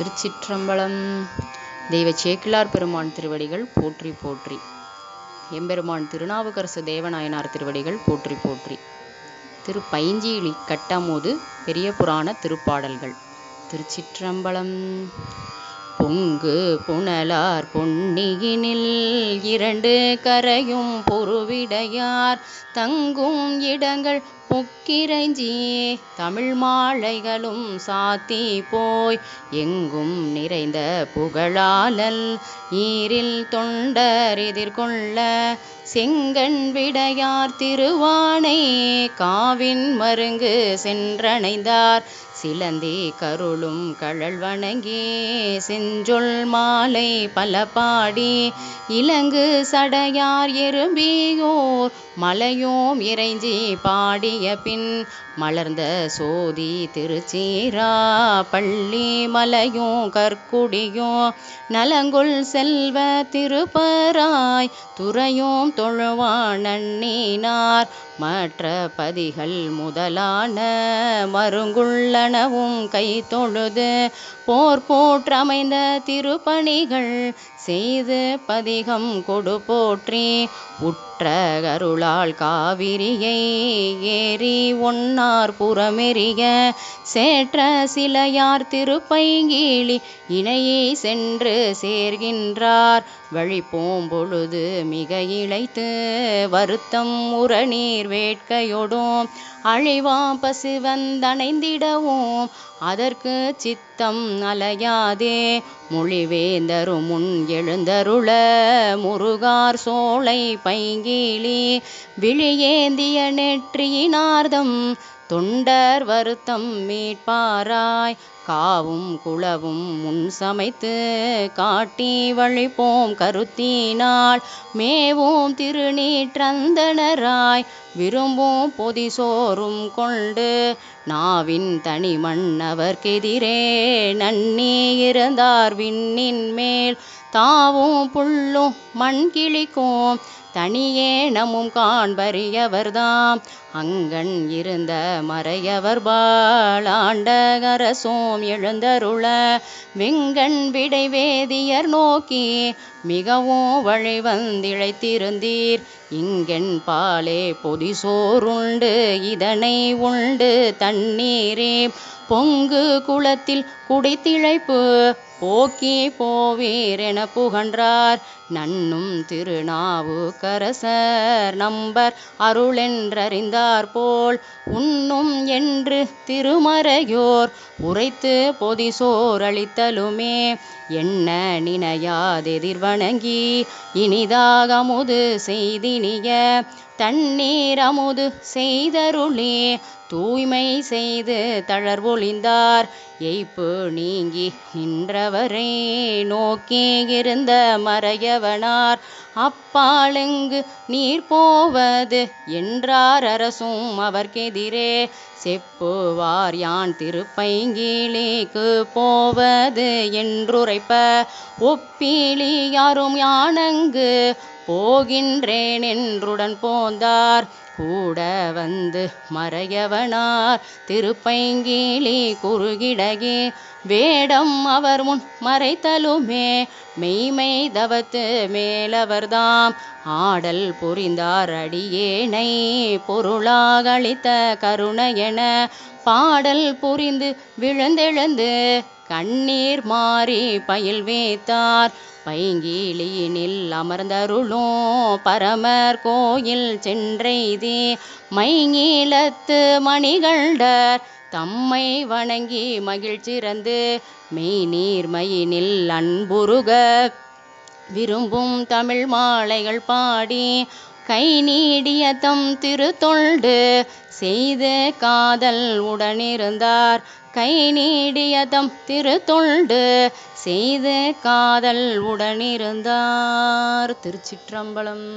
திருச்சிற்றம்பலம். தெய்வ சேக்கிழார் பெருமான் திருவடிகள் போற்றி போற்றி. எம்பெருமான் திருநாவுக்கரசு தேவநாயனார் திருவடிகள் போற்றி போற்றி. திரு பைஞ்சீலி கட்டமோது பெரிய புராண திருப்பாடல்கள். திருச்சிற்றம்பலம். பொங்கு புனலார் பொன்னியினில் இரண்டு கரையும் பொருவிடையார் தங்கும் இடங்கள் முக்கிரஞ்சியே தமிழ் மாலைகளும் சாத்தி போய் எங்கும் நிறைந்த புகழாலல் ஈரில் தொண்டர் எதிர்கொள்ள செங்கண் விடையார் திருவானை காவின் மருங்கு சென்றணைந்தார். சிலந்தி கருளும் கழல் வணங்கி செஞ்சொல் மாலை பல பாடி இலங்கு சடையார் எறும்பியோர் மலையோம் இறைஞ்சி பாடிய பின் மலர்ந்த சோதி திருச்சீரா பள்ளி மலையும் கற்குடியும் நலங்குள் செல்வ திருப்பராய் துறையும் தொழுவான் நன்னினார் மற்ற பதிகள் முதலான மருங்குள்ளனவும் கை தொழுது போர் போற்றமைந்த திருப்பணிகள் செய்து பதிகம் கொடு போற்றி உட் கருளால் காவிரியை ஏறி ஒன்னார் புறமெறிய சேற்ற சிலையார் திருப்பைங்கீழி இணையை சென்று சேர்கின்றார். வழிப்போம் பொழுது மிக இழைத்து வருத்தம் உரநீர் வேட்கையொடும். அழிவாம் பசு வந்தணைந்திடவும் அதற்கு சித்தம் அலையாதே. மொழிவேந்தரும் முன் எழுந்தருள முருகார் சோலை பைங்கி கீழே விழியேந்திய நெற்றியினார்தம் தொண்டர் வருத்தம் மீட்பாராய். காவும் குளவும் முன் சமைத்து காட்டி வழிப்போம் கருத்தினால். மேவும் திருநீற்றந்தனராய் விரும்பும் பொதி சோறும் கொண்டு நாவின் தனி மன்னவர்க்கெதிரே நன்னி இருந்தார் விண்ணின் மேல். தாவும் புல்லும் மண் கிழிக்கும் தனியே நமும் காண்பறியவர்தாம். அங்கண் இருந்த மறையவர் பாலாண்டகரசோம் எழுந்தருள வெங்கண் விடை வேதியர் நோக்கி மிகவும் வழி வந்திழைத்திருந்தீர். இங்கென் பாலே பொதி சோறுண்டு இதனை உண்டு தண்ணீரே. பொங்கு குளத்தில் குடித்திழைப்பு போக்கி போவீரென புகன்றார். நன்னும் திருநாவுக்கரசர் நம்பர் அருளென்றறிந்தார் போல் உண்ணும் என்று திருமறையோர் உரைத்து பொதி அளித்தலுமே என்ன வணங்கி இனிதாக முது செய்தினிய. தண்ணீரமுது செய்தருளே தூய்மை செய்து தளர்வொழிந்தார். எய்ப்பு நீங்கி நின்றவரே நோக்கி இருந்த மறையவனார். அப்பாலெங்கு நீர் போவது என்றார் அரசும் அவர்க்கெதிரே. செப்புவார் யான் திருப்பைங்கீழிக்கு போவது என்றுரைப்ப ஒப்பீழி யாரும் யானங்கு போகின்றேன் என்றுடன் போந்தார். கூட வந்து மறையவனார். திருப்பைங்கீழி குறுகிடகே. வேடம் அவர் முன் மறைத்தலுமே. மெய்மை தவத்து மேலவர்தாம். ஆடல் புரிந்தார் அடியேனை. பொருளாகளித்த கருணையென பாடல் புரிந்து விழுந்தெழுந்து கண்ணீர் மாறி பயில் வைத்தார். பைங்கீழியினில் அமர்ந்தருளும் பரமர் கோயில் சென்றெய்தி. மைங்கீழத்து மணிகண்டர் தம்மை வணங்கி மகிழ்ச்சிறந்து. மெய்நீர்மையினில் அன்புருக விரும்பும் தமிழ் மாலைகள் பாடி. கை நீடிய தம் திருத்தொண்டு செய்து காதல் உடனிருந்தார். கை நீடிய தம் திருத்தொண்டு செய்து காதல் உடனிருந்தார். திருச்சிற்றம்பலம்.